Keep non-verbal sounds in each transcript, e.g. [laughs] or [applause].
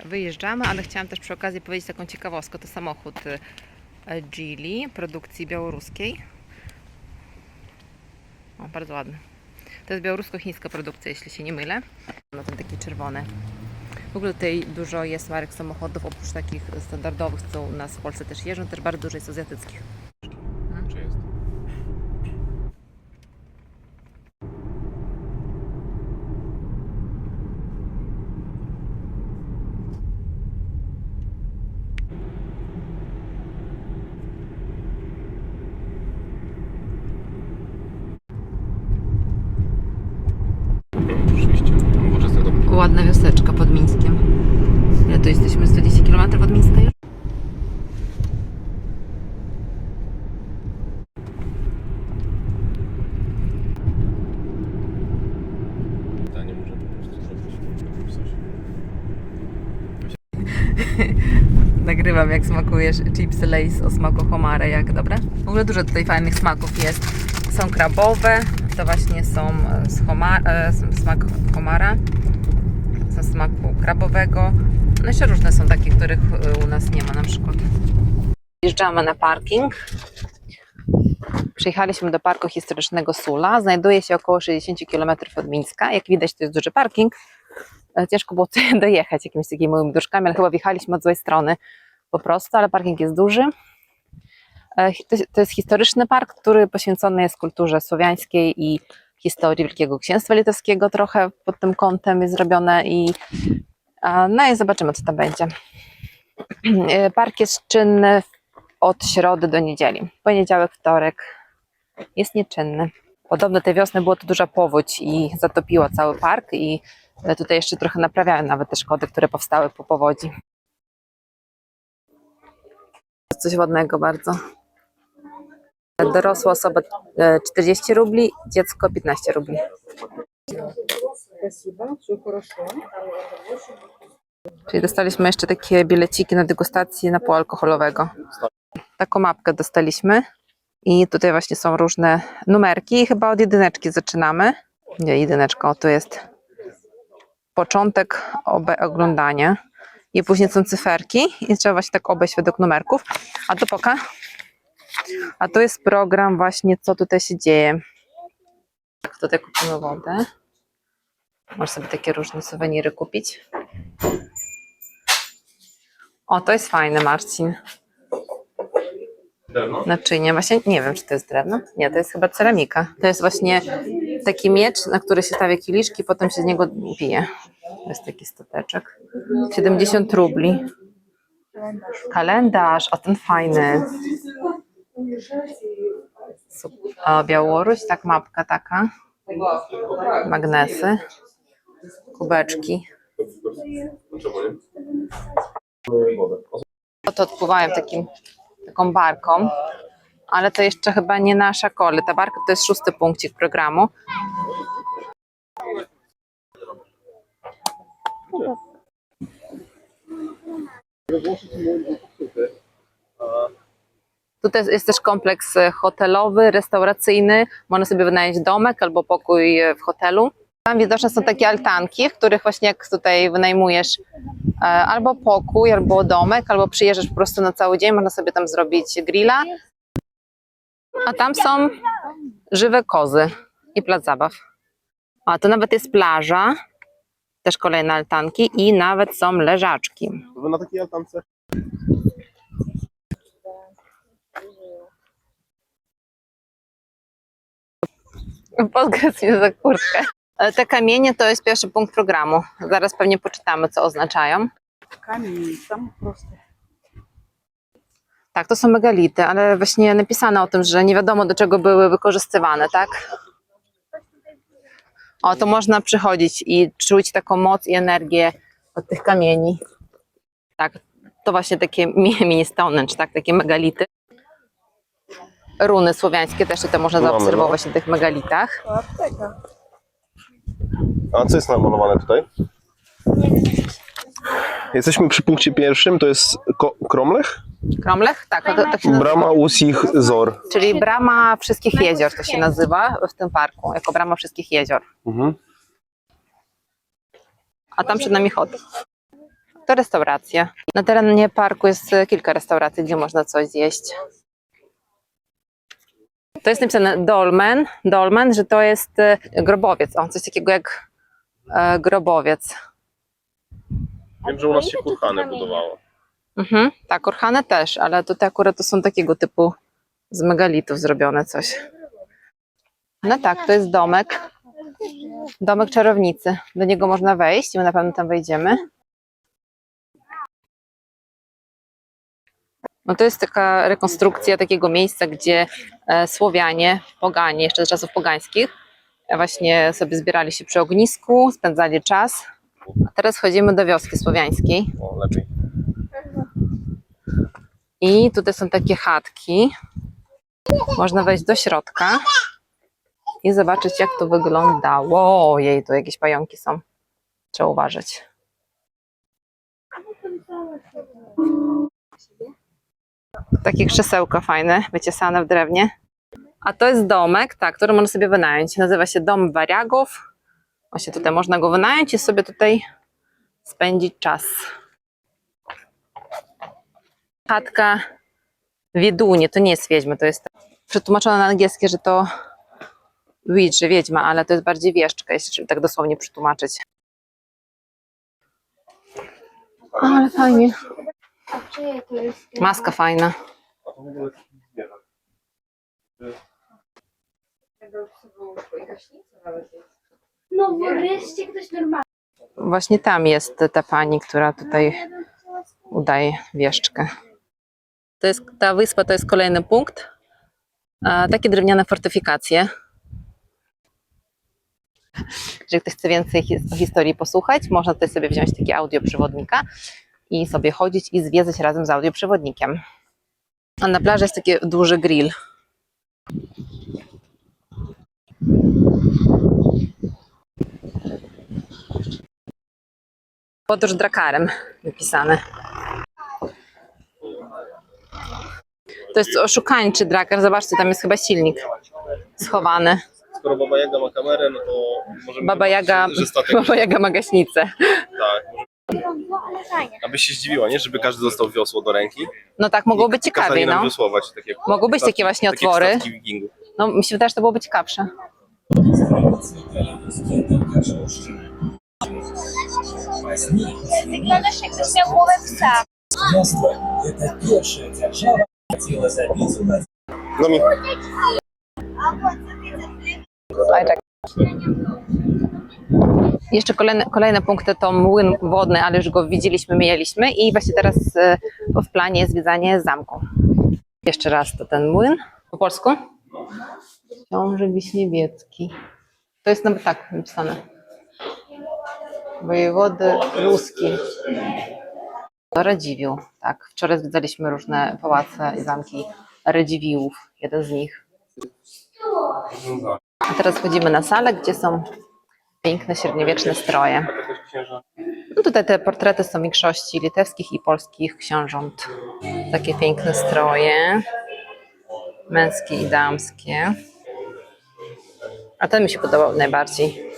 Wyjeżdżamy, ale chciałam też przy okazji powiedzieć taką ciekawostkę. To samochód y, Geely produkcji białoruskiej. O, bardzo ładny. To jest białorusko-chińska produkcja, jeśli się nie mylę. No ten taki czerwony. W ogóle tutaj dużo jest marek samochodów, oprócz takich standardowych, co u nas w Polsce też jeżdżą, też bardzo dużo jest azjatyckich. Czy jest? Rzeczywiście. Ładna wioseczka pod Mińskiem. Ile tu jesteśmy? Z 20 km od Mińska już? [laughs] Nagrywam jak smakujesz chipsy Lay's o smaku homara, jak dobre? W ogóle dużo tutaj fajnych smaków jest. Są krabowe, to właśnie są e, z homar, e, smak homara, smaku krabowego. No jeszcze różne są takie, których e, u nas nie ma na przykład. Wjeżdżamy na parking. Przyjechaliśmy do parku historycznego Sula. Znajduje się około 60 km od Mińska. Jak widać, to jest duży parking. E, Ciężko było tutaj [laughs] dojechać jakimiś takimi małymi dróżkami, ale chyba wjechaliśmy od złej strony po prostu, ale parking jest duży. E, To jest historyczny park, który poświęcony jest kulturze słowiańskiej i historii Wielkiego Księstwa Litewskiego. Trochę pod tym kątem jest zrobione i no i zobaczymy, co tam będzie. E, [clears throat] Park jest czynny od środy do niedzieli. Poniedziałek, wtorek jest nieczynny. Podobno tej wiosny było to duża powódź i zatopiło cały park i ale tutaj jeszcze trochę naprawiają nawet te szkody, które powstały po powodzi. Coś ładnego bardzo dorosła osoba 40 e, rubli, dziecko 15 rubli. Czyli dostaliśmy jeszcze takie bileciki na degustację napoju alkoholowego. Taką mapkę dostaliśmy i tutaj właśnie są różne numerki i chyba od jedyneczki zaczynamy. Nie, jedyneczką, tu jest początek oglądania i później są cyferki i trzeba właśnie tak obejść według numerków. A tu poka a to jest program właśnie, co tutaj się dzieje. Tak, tutaj kupimy wodę. Możesz sobie takie różne suweniry kupić. O, to jest fajne, Marcin. Drewno? Naczynie. Właśnie nie wiem, czy to jest drewno. Nie, to jest chyba ceramika. To jest właśnie taki miecz, na który się stawia kieliszki, potem się z niego pije. To jest taki stateczek. 70 rubli. Kalendarz, o ten fajny. O, Białoruś, tak, mapka taka. Magnesy. Kubeczki. To odpływałem takim, taką barką, ale to jeszcze chyba nie nasza kole. Ta barka to jest szósty punkcik programu. Tutaj jest też kompleks e, hotelowy, restauracyjny. Można sobie wynająć domek albo pokój e, w hotelu. Tam widoczne są takie altanki, w których właśnie jak tutaj wynajmujesz e, albo pokój, albo domek, albo przyjeżdżasz po prostu na cały dzień, można sobie tam zrobić grilla. A tam są żywe kozy i plac zabaw. A to nawet jest plaża, też kolejne altanki i nawet są leżaczki. Na takiej altance? Podgryz mnie za kurtkę. E, te kamienie to jest pierwszy punkt programu. Zaraz pewnie poczytamy, co oznaczają. Kamienie, tam proste. Tak, to są megality, ale właśnie napisane o tym, że nie wiadomo do czego były wykorzystywane, tak? O, to można przychodzić i czuć taką moc i energię od tych kamieni. Tak, to właśnie takie [laughs] mini Stonehenge, tak, takie megality. Runy słowiańskie też to można Mamy, zaobserwować na tych megalitach. Apteka. A co jest namalowane tutaj? Jesteśmy przy punkcie pierwszym, to jest ko- Kromlech? Kromlech? Tak, to, tak się nazywa. Brama Usich Zor. Czyli brama wszystkich jezior to się nazywa w tym parku, jako brama wszystkich jezior. Mhm. A tam przed nami chod. To restauracja. Na terenie parku jest kilka restauracji, gdzie można coś zjeść. To jest napisane dolmen, dolmen, że to jest e, grobowiec. O, coś takiego jak e, grobowiec. Wiem, że u nas się kurhany budowało. Mhm, tak, kurhane też, ale tutaj akurat to są takiego typu z megalitów zrobione coś. No tak, to jest domek. Domek czarownicy. Do niego można wejść i my na pewno tam wejdziemy. No to jest taka rekonstrukcja takiego miejsca, gdzie Słowianie, poganie, jeszcze z czasów pogańskich, e, właśnie sobie zbierali się przy ognisku, spędzali czas. A teraz chodzimy do wioski słowiańskiej. O, lepiej. I tutaj są takie chatki. Można wejść do środka i zobaczyć, jak to wyglądało. Ojej, tu jakieś pająki są. Trzeba uważać. Takie krzesełko fajne, wyciesane w drewnie. A to jest domek, tak, który można sobie wynająć. Nazywa się Dom Wariagów. Właśnie tutaj można go wynająć i sobie tutaj spędzić czas. Chatka Wiedunie, to nie jest wiedźma, to jest przetłumaczone na angielskie, że to witch, że wiedźma, ale to jest bardziej wieszczka, jeśli tak dosłownie przetłumaczyć. Ale fajnie. A czyje to jest? Maska fajna. A to w ogóle zwierzę. No wreszcie ktoś normalny. Właśnie tam jest ta pani, która tutaj udaje wieszczkę. To jest, ta wyspa to jest kolejny punkt. A, takie drewniane fortyfikacje. Jeżeli ktoś chce więcej his- o historii posłuchać, można tutaj sobie wziąć taki audioprzewodnika i sobie chodzić i zwiedzać razem z audioprzewodnikiem. A na plaży jest taki duży grill. Podróż drakarem wypisane. To jest oszukańczy drakar. Zobaczcie, tam jest chyba silnik schowany. Skoro Baba Jaga ma kamerę, no to możemy... Baba Jaga, że statek, [laughs] Baba Jaga ma gaśnicę. tak. Aby się zdziwiła, nie? Żeby każdy dostał wiosło do ręki. No tak, mogło być ciekawiej, no. wiosłować. Takie, Mogą być takie właśnie takie otwory. No mi się wydaje, że to byłoby ciekawsze. Wyglądasz jakbyś miał głowę psa. No mi. Oj, tak. Jeszcze kolejne, kolejne punkty to młyn wodny, ale już go widzieliśmy, mieliśmy i właśnie teraz e, w planie jest zwiedzanie zamku. Jeszcze raz to ten młyn. Po polsku? Książę Wiśniewiecki. To jest nawet tak napisane. Wojewody Ruski. Radziwiłł, tak. Wczoraj zwiedzaliśmy różne pałace i zamki Radziwiłłów, jeden z nich. A teraz wchodzimy na salę, gdzie są piękne średniowieczne stroje. No tutaj te portrety są większości litewskich i polskich książąt. Takie piękne stroje, męskie i damskie. A ten mi się podobał najbardziej.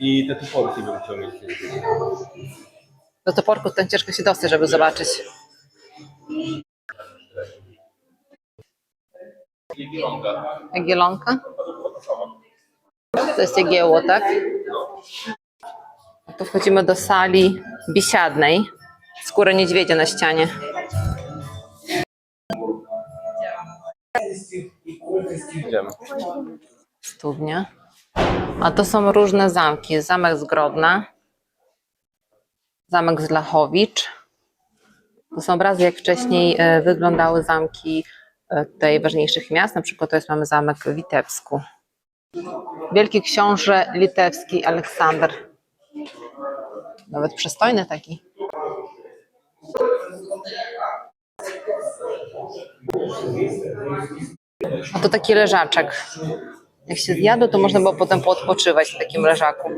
I te tuporki bym chciał mieć. Do toporków ten ciężko się dostać, żeby zobaczyć. Jagielonka? To jest jagiełło, tak? Tu wchodzimy do sali biesiadnej. Skóra niedźwiedzia na ścianie. Idziemy. Studnia. A to są różne zamki. Zamek z Grodna. Zamek z Lachowicz. To są obrazy, jak wcześniej e, wyglądały zamki e, tutaj ważniejszych miast. Na przykład to jest mamy zamek w Witebsku. Wielki książę litewski Aleksander. Nawet przystojny taki. A to taki leżaczek. Jak się zjadło, to można było potem poodpoczywać w takim leżaku.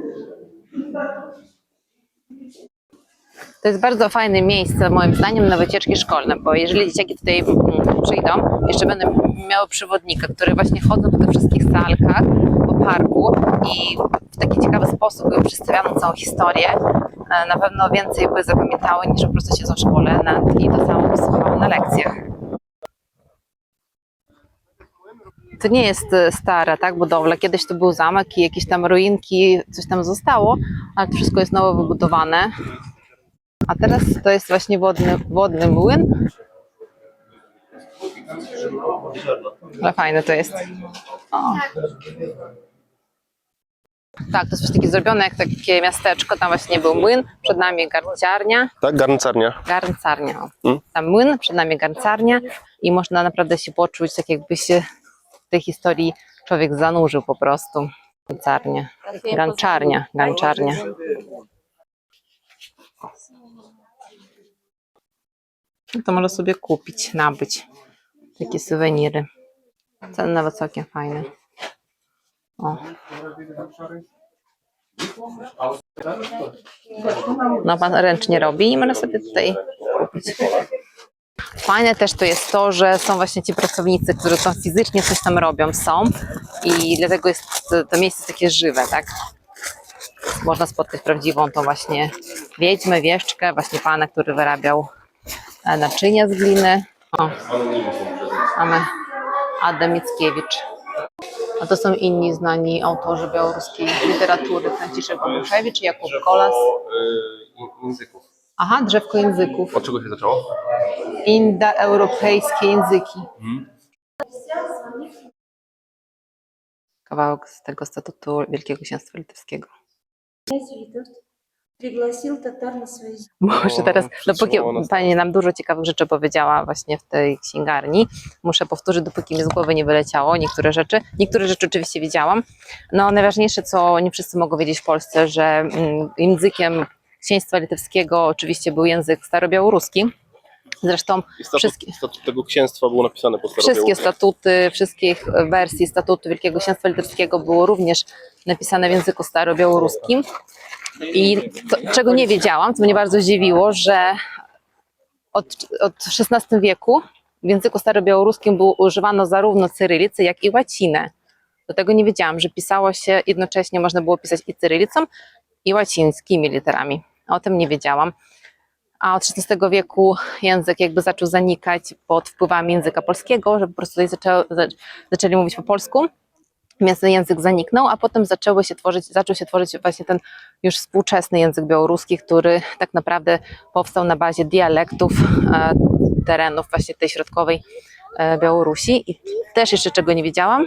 To jest bardzo fajne miejsce, moim zdaniem, na wycieczki szkolne, bo jeżeli dzieciaki tutaj mm, przyjdą, jeszcze będą miały przewodnika, który właśnie chodzą po tych wszystkich salkach, po parku i w taki ciekawy sposób by przedstawianą całą historię, e, na pewno więcej by zapamiętały niż po prostu siedzą w szkole nad, i to samo słuchały na lekcjach. To nie jest e, stara tak, budowla. Kiedyś to był zamek i jakieś tam ruinki, coś tam zostało, ale to wszystko jest nowo wybudowane. A teraz to jest właśnie wodny, wodny młyn. Ale fajne to jest. O. Tak, to jest coś takiego zrobione jak takie miasteczko. Tam właśnie był młyn, przed nami garnciarnia. Tak, garncarnia. Garncarnia. o. Mm. Tam młyn, przed nami garncarnia i można naprawdę się poczuć tak jakby się w tej historii człowiek zanurzył po prostu. Garncarnia. Ganczarnia, ganczarnia. No to można sobie kupić, nabyć takie suweniry. Ceny nawet całkiem fajne. O. No pan ręcznie robi i można sobie tutaj kupić. Fajne też to jest to, że są właśnie ci pracownicy, którzy tam fizycznie coś tam robią, są i dlatego jest to miejsce takie żywe, tak? Można spotkać prawdziwą tą właśnie wiedźmę, wieszczkę, właśnie pana, który wyrabiał naczynia z gliny. O, mamy Adam Mickiewicz. A to są inni znani autorzy białoruskiej literatury, Franciszek Boguszewicz, Jakub Kolas. języków. Aha, drzewko języków. Od czego się zaczęło? Indoeuropejskie języki. Kawałek z tego statutu Wielkiego Księstwa Litewskiego. Przygłosił Tatar na Może teraz, dopóki no, Pani nam dużo ciekawych rzeczy powiedziała właśnie w tej księgarni, muszę powtórzyć, dopóki mi z głowy nie wyleciało niektóre rzeczy. Niektóre rzeczy oczywiście wiedziałam. No najważniejsze, co nie wszyscy mogą wiedzieć w Polsce, że mm, językiem księstwa litewskiego oczywiście był język starobiałoruski. Zresztą statut, wszystkie, statut tego księstwa było napisane po Wszystkie statuty, wszystkich wersji statutu Wielkiego Księstwa Litewskiego było również napisane w języku starobiałoruskim. I to, czego nie wiedziałam, co mnie bardzo zdziwiło, że od, od XVI wieku w języku starobiałoruskim było używano zarówno cyrylicy, jak i łacinę. Do tego nie wiedziałam, że pisało się jednocześnie, można było pisać i cyrylicą, i łacińskimi literami. O tym nie wiedziałam. A od XVI wieku język jakby zaczął zanikać pod wpływami języka polskiego, że po prostu tutaj zaczęło, za- zaczęli mówić po polsku, ten język zaniknął, a potem zaczęły się tworzyć, zaczął się tworzyć właśnie ten już współczesny język białoruski, który tak naprawdę powstał na bazie dialektów e, terenów właśnie tej środkowej e, Białorusi. I też jeszcze czego nie wiedziałam,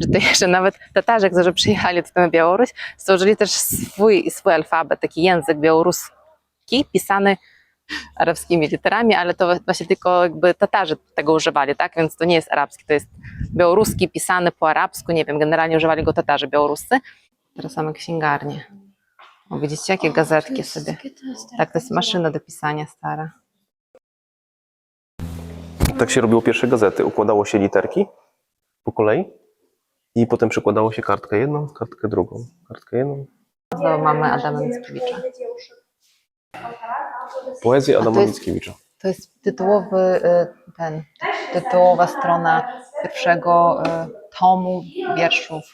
że to jeszcze nawet Tatarzy, że przyjechali tutaj na Białoruś, stworzyli też swój, swój alfabet, taki język białoruski, pisany arabskimi literami, ale to właśnie tylko jakby Tatarzy tego używali, tak? Więc to nie jest arabski, to jest białoruski pisany po arabsku, nie wiem, generalnie używali go Tatarzy białoruscy. Teraz mamy księgarnię. O, widzicie, jakie gazetki sobie. Tak, to jest maszyna do pisania stara. Tak się robiło pierwsze gazety. Układało się literki po kolei i potem przykładało się kartkę jedną, kartkę drugą, kartkę jedną. Znowu mamy Adama Mickiewicza. Poezję to Adama jest- Mickiewicza. To jest tytułowy, y, ten, tytułowa strona pierwszego y, tomu wierszów.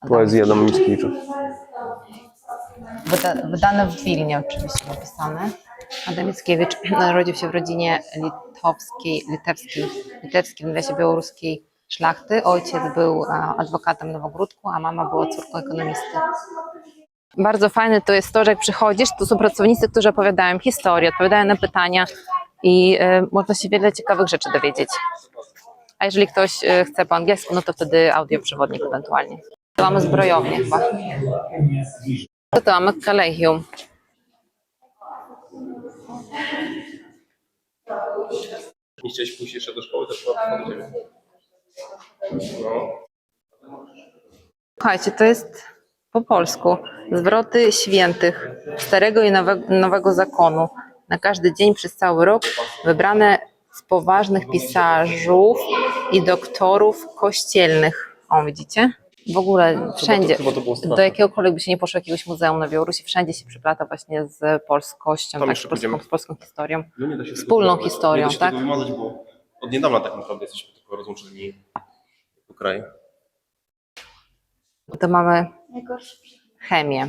Adama Poezję Adama Mickiewicza. Wyda, wydane w Wilnie oczywiście napisane. Adam Mickiewicz narodził się w rodzinie litowskiej, litewskiej, litewskiej w nawiasie białoruskiej szlachty. Ojciec był e, adwokatem w Nowogródku, a mama była córką ekonomisty. Bardzo fajne to jest to, że jak przychodzisz, to są pracownicy, którzy opowiadają historię, odpowiadają na pytania i e, można się wiele ciekawych rzeczy dowiedzieć. A jeżeli ktoś e, chce po angielsku, no to wtedy audioprzewodnik ewentualnie. To mamy zbrojownię chyba. To to mamy Kalechium. Nie chciałeś pójść jeszcze do szkoły, to trzeba do ciebie. No. Słuchajcie, to jest po polsku. Zwroty świętych Starego i Nowego, Nowego Zakonu. Na każdy dzień przez cały rok wybrane z poważnych pisarzów i doktorów kościelnych. O, widzicie? W ogóle wszędzie, chyba to było straszne. do jakiegokolwiek by się nie poszło jakiegoś muzeum na Białorusi, wszędzie się przyplata właśnie z polskością, Tam tak, z polską, z polską historią. No nie da się Wspólną tego, historią, nie da się tak? wymazać, bo od niedawna tak naprawdę jesteśmy tylko rozłączeni po kraju. To mamy chemię.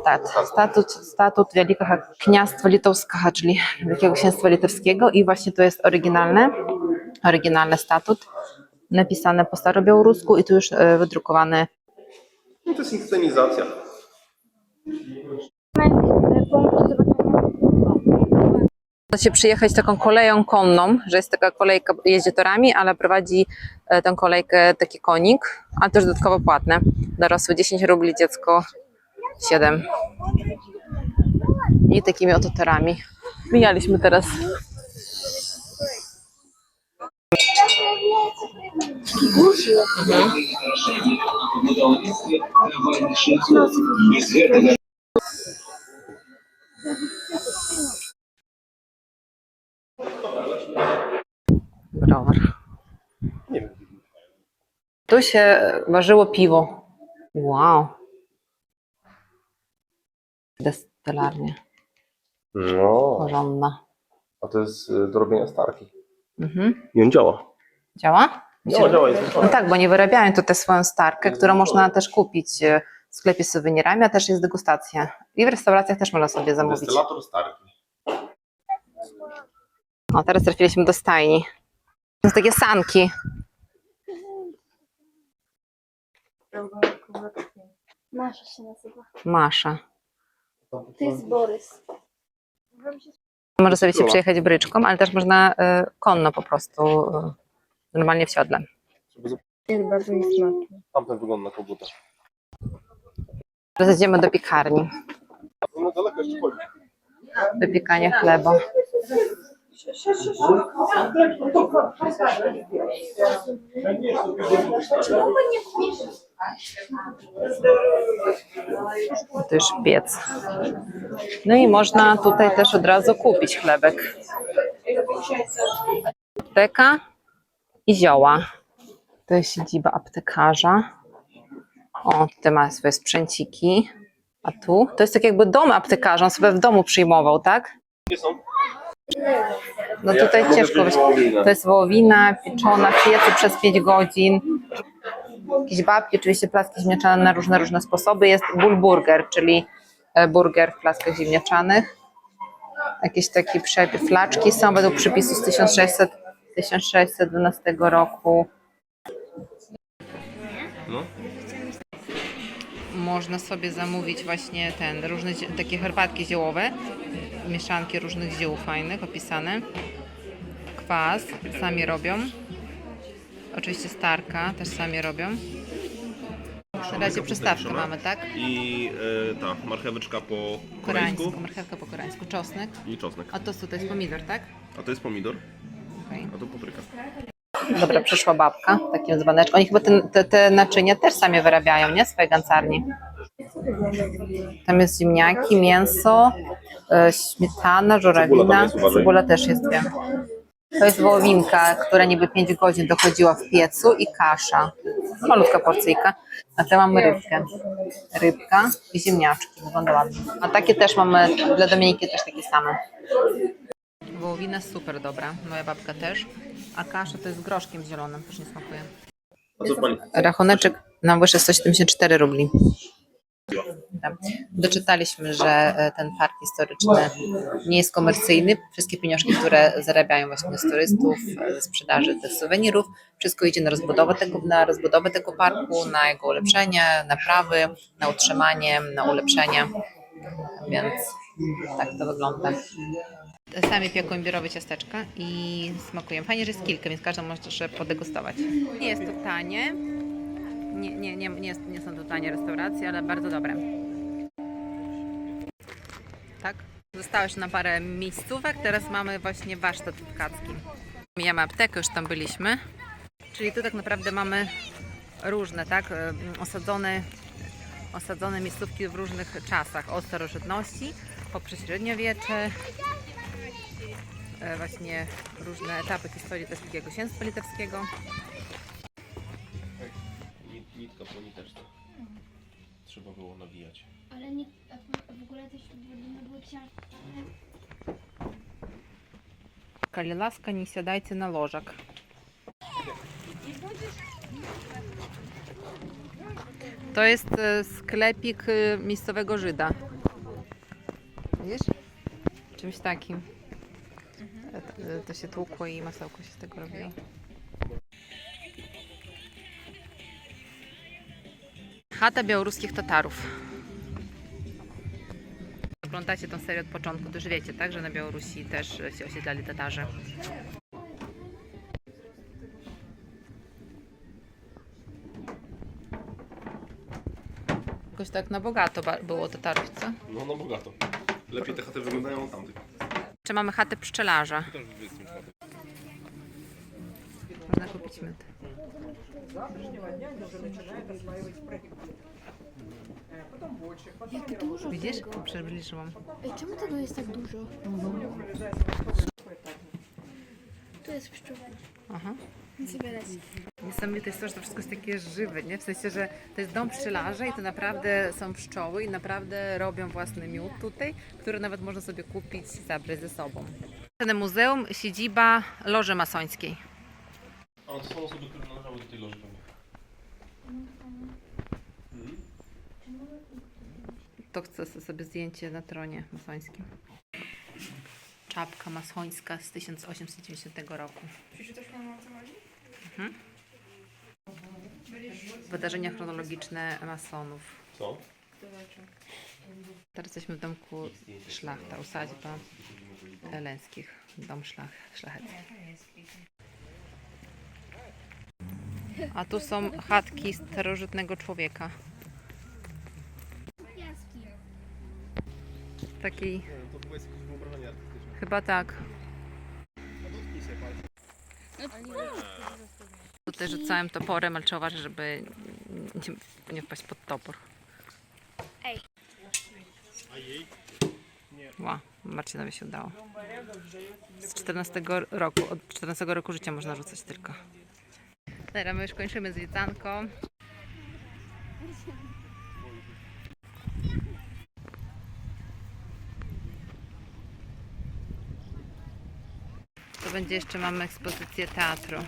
Stat, statut, statut Wielkiego Kniastwa Litowskiego, czyli Wielkiego Księstwa Litewskiego i właśnie to jest oryginalne, oryginalny statut, napisane po starobiałorusku i tu już e, wydrukowany No to jest inscenizacja. Da się przyjechać taką koleją konną, że jest taka kolejka, jeździ torami, ale prowadzi e, tę kolejkę taki konik, a też dodatkowo płatne. Dorosły 10 rubli, dziecko 7. I takimi oto torami. Mijaliśmy teraz. Browar. Nie wiem. Tu się ważyło piwo. Wow. Destylarnia No, porządna. a to jest y, do robienia starki. Mhm. I on działa. Działa? Działa, działa. Jest No tak, bo nie wyrabiają tutaj swoją starkę, którą można też kupić e, w sklepie z suwenirami, a też jest degustacja. I w restauracjach też można sobie zamówić. Destylator starki. O, teraz trafiliśmy do stajni. To są takie sanki. Masza się nazywa. Masza. To jest Borys. Można sobie się przejechać bryczką, ale też można e, konno po prostu, e, normalnie w siodle. Jest bardzo niesmaczny. Tamten wygląda na koguta. Teraz idziemy do piekarni, No daleko jeszcze chodzi. do piekania chleba. To już piec. No i można tutaj też od razu kupić chlebek. Apteka i zioła. To jest siedziba aptekarza. O, tutaj ma swoje sprzęciki. A tu? To jest tak jakby dom aptekarza, on sobie w domu przyjmował, tak? No tutaj ciężko. To jest wołowina pieczona w piecu przez 5 godzin. Jakieś babki, oczywiście placki ziemniaczane na różne, różne sposoby. Jest bulburger, czyli e, burger w plackach ziemniaczanych. Jakieś takie flaczki są według przepisu z 1600, 1612 roku. No. Można sobie zamówić właśnie ten, różne takie herbatki ziołowe, mieszanki różnych ziół fajnych, opisane. Kwas sami robią. Oczywiście starka też sami robią. Na razie przystawkę mamy, tak? I y, ta marcheweczka po koreańsku marchewka po koreańsku, czosnek. i czosnek. A to co, to jest pomidor, tak? A to jest pomidor, Okej. a to papryka. Dobra, przyszła babka, takim dzbaneczką. Oni chyba te, te, te naczynia też sami wyrabiają, nie? Swoje gancarnie. Tam jest ziemniaki, mięso, e, śmietana, Cebula tam żurawina. jest, uważaj. Cebula też jest, wiem. To jest wołowinka, która niby 5 godzin dochodziła w piecu i kasza. Malutka porcyjka. A tu mamy rybkę. Rybka i ziemniaczki. Wygląda ładnie. A takie też mamy, dla Dominiki też takie same. Wołowina super dobra. Moja babka też. A kasza to jest z groszkiem zielonym. Też nie smakuje. Rachuneczek nam wyszedł 174 rubli. Tam. Doczytaliśmy, że e, ten park historyczny nie jest komercyjny. Wszystkie pieniążki, które zarabiają właśnie z turystów, ze sprzedaży tych suwenirów, wszystko idzie na rozbudowę tego, na rozbudowę tego parku, na jego ulepszenie, naprawy, na utrzymanie, na ulepszenie. Więc tak to wygląda. Sami pieką imbirowe ciasteczka i smakują. Fajnie, że jest kilka, więc każdy może podegustować. Nie jest to tanie. Nie, nie, nie, nie, jest, nie są to tanie restauracje, ale bardzo dobre tak? Zostałeś na parę miejscówek, teraz mamy właśnie warsztat tkacki. Mijamy aptekę, już tam byliśmy. Czyli tu tak naprawdę mamy różne, tak? Osadzone, osadzone miejscówki w różnych czasach. Od starożytności, poprzez średniowiecze, e, właśnie różne etapy historii też Wielkiego Księstwa Litewskiego. Nitka po niteczce. Trzeba było nawijać. Ale nie, a w ogóle też będą były książki. Коли ласка, не сідайте на ложок. To jest e, sklepik e, miejscowego Żyda. Widzisz? Czymś takim. E, To, e, to się tłukło i masełko się z tego robiło. Chata białoruskich Tatarów. Oglądacie tę serię od początku, to już wiecie, tak? Że na Białorusi też e, się osiedlali Tatarzy. Jakoś tak na bogato ba- było Tatarów, co? No, no bogato. Lepiej te chaty wyglądają od tamtych. Czy mamy chatę pszczelarza? Też w 24. Można kupić myt. завтрашнего дня уже начинает осваивать проект. Jak dużo Widzisz? tego. Przybliżyłam. Ej, czemu tego jest tak dużo? Tu jest pszczół. Aha. Nie zabierać. Niesamowite jest to, że to wszystko jest takie żywe, nie? W sensie, że to jest dom pszczelarza i to naprawdę są pszczoły i naprawdę robią własny miód tutaj, który nawet można sobie kupić i zabrać ze sobą. Muzeum, siedziba Loży Masońskiej. A są osoby, które To chce sobie zdjęcie na tronie masońskim. Czapka masońska z 1890 roku. Mhm. Wydarzenia chronologiczne masonów. Co? Teraz jesteśmy w domku szlachta, usadźba Eleńskich, dom szlach, szlachecki. A tu są chatki starożytnego człowieka. Takiej, To chyba jest jakieś wyobrażenie artystyczne. chyba tak. Tutaj rzucałem toporem, ale trzeba uważać, żeby nie, nie wpaść pod topór. Ej. Ła, Marcinowi się udało. Z 14 roku, od 14 roku życia można rzucać tylko. Teraz my już kończymy zwiedzanką. To będzie jeszcze mamy ekspozycję teatru.